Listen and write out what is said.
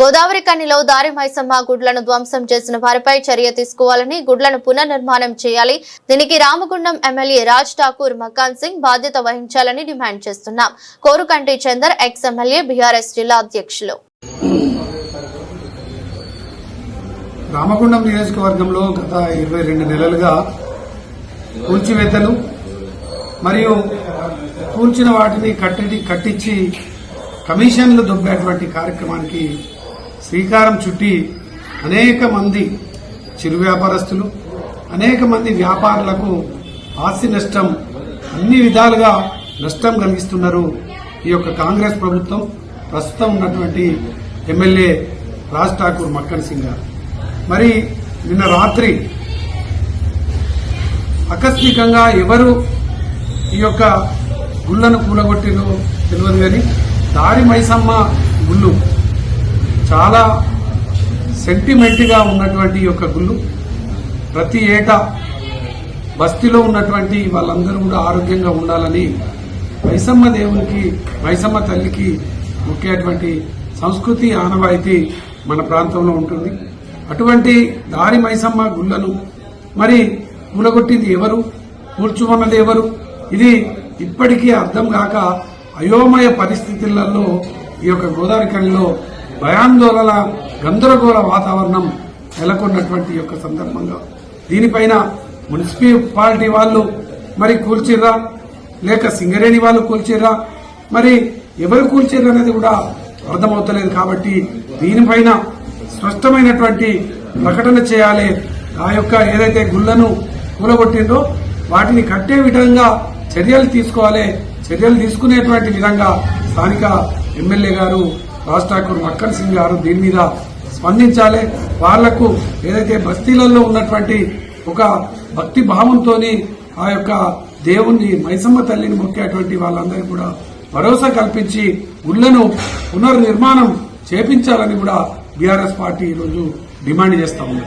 గోదావరి కనిలో దారి మైసమ్మ గుడ్లను ధ్వంసం చేసిన వారిపై చర్య తీసుకోవాలని గుడ్లను పునర్నిర్మాణం చేయాలి. దీనికి రామగుండం ఎమ్మెల్యే రాజ్ ఠాకూర్ మకాన్ సింగ్ బాధ్యత వహించాలని డిమాండ్ చేస్తున్నాం. Korukanti Chander ex MLA BRS జిల్లా అధ్యక్షులు. రామగుండం నియోజకవర్గంలో గత ఇరవై రెండు నెలలుగా కూల్చివేతలు మరియు కూల్చిన వాటిని కట్టి కట్టించి కమిషన్లు దొబ్బేటువంటి కార్యక్రమానికి శ్రీకారం చుట్టి అనేక మంది చిరు వ్యాపారస్తులు అనేక మంది వ్యాపారులకు ఆస్తి నష్టం అన్ని విధాలుగా నష్టం కలిగిస్తున్నారు ఈ యొక్క కాంగ్రెస్ ప్రభుత్వం. ప్రస్తుతం ఉన్నటువంటి ఎమ్మెల్యే రాజ్ ఠాకూర్ మక్కన్ సింగ్ గారు. మరి నిన్న రాత్రి ఆకస్మికంగా ఎవరు ఈ యొక్క గుళ్ళను కూలగొట్టిరో తెలియదు కానీ దారి మైసమ్మ గుళ్ళు చాలా సెంటిమెంట్గా ఉన్నటువంటి ఈ యొక్క గుళ్ళు. ప్రతి ఏటా బస్తీలో ఉన్నటువంటి వాళ్ళందరూ కూడా ఆరోగ్యంగా ఉండాలని మైసమ్మ దేవునికి మైసమ్మ తల్లికి ముఖ్యటువంటి సంస్కృతి ఆనవాయితీ మన ప్రాంతంలో ఉంటుంది. అటువంటి దారి మైసమ్మ గుళ్ళను మరి కూలగొట్టింది ఎవరు? కూల్చుమన్నది ఎవరు? ఇది ఇప్పటికీ అర్థం కాక అయోమయ పరిస్థితులలో ఈ యొక్క గోదావరి కనిలో భయాందోళన గందరగోళ వాతావరణం నెలకొన్నటువంటి యొక్క సందర్భంగా దీనిపైన మున్సిపాలిటీ వాళ్ళు మరి కూల్చిర్రా? లేక సింగరేణి వాళ్ళు కూల్చిర్రా? మరి ఎవరు కూల్చిర్రు అనేది కూడా అర్థమవుతలేదు కాబట్టి దీనిపైన స్పష్టమైనటువంటి ప్రకటన చేయాలి. ఆ యొక్క ఏదైతే గుళ్ళను కూలగొట్టిందో వాటిని కట్టే విధంగా చర్యలు తీసుకోవాలి. చర్యలు తీసుకునేటువంటి విధంగా స్థానిక ఎమ్మెల్యే గారు రాజ్ ఠాకూర్ మక్కన్ సింగ్ గారు దీని మీద స్పందించాలి. వాళ్ళకు ఏదైతే బస్తీలలో ఉన్నటువంటి ఒక భక్తి భావంతో ఆ యొక్క దేవుణ్ణి మైసమ్మ తల్లిని మొక్కేటువంటి వాళ్ళందరికీ కూడా భరోసా కల్పించి గుళ్ళను పునర్నిర్మాణం చేపించాలని కూడా బీఆర్ఎస్ పార్టీ ఈరోజు డిమాండ్ చేస్తా ఉంది.